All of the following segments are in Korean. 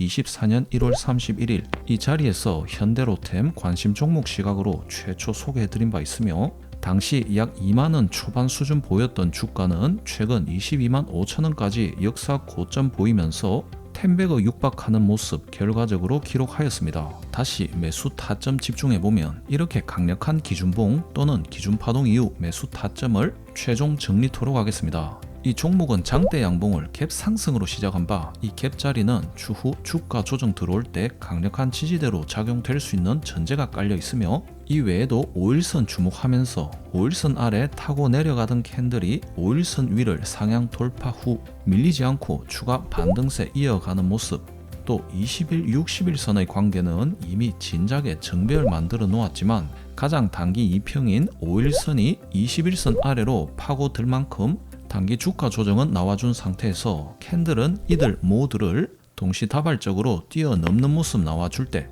2024년 1월 31일 이 자리에서 현대로템 관심 종목 시각으로 최초 소개해드린 바 있으며 당시 약 2만원 초반 수준 보였던 주가는 최근 22만 5천원까지 역사 고점 보이면서 텐백어 육박하는 모습 결과적으로 기록하였습니다. 다시 매수 타점 집중해보면 이렇게 강력한 기준봉 또는 기준파동 이후 매수 타점을 최종 정리토록 하겠습니다. 이 종목은 장대 양봉을 갭 상승으로 시작한 바 이 갭 자리는 추후 주가 조정 들어올 때 강력한 지지대로 작용될 수 있는 전제가 깔려 있으며 이 외에도 5일선 주목하면서 5일선 아래 타고 내려가던 캔들이 5일선 위를 상향 돌파 후 밀리지 않고 추가 반등세 이어가는 모습. 또 20일, 60일선의 관계는 이미 진작에 정배열 만들어 놓았지만 가장 단기 이평인 5일선이 21선 아래로 파고들 만큼 단기 주가 조정은 나와준 상태에서 캔들은 이들 모두를 동시다발적으로 뛰어넘는 모습 나와줄 때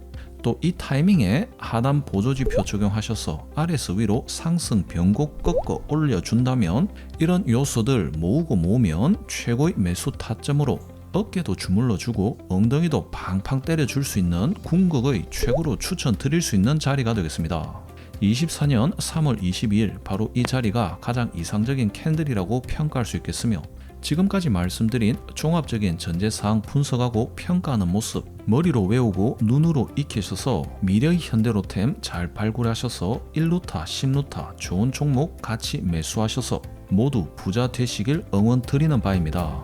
또 이 타이밍에 하단 보조지표 적용하셔서 아래서 위로 상승 변곡 꺾어 올려준다면 이런 요소들 모으고 모으면 최고의 매수 타점으로 어깨도 주물러주고 엉덩이도 팡팡 때려줄 수 있는 궁극의 최고로 추천드릴 수 있는 자리가 되겠습니다. 24년 3월 22일 바로 이 자리가 가장 이상적인 캔들이라고 평가할 수 있겠으며 지금까지 말씀드린 종합적인 전제 사항 분석하고 평가하는 모습 머리로 외우고 눈으로 익히셔서 미래의 현대로템 잘 발굴하셔서 1루타 10루타 좋은 종목 같이 매수하셔서 모두 부자 되시길 응원 드리는 바입니다.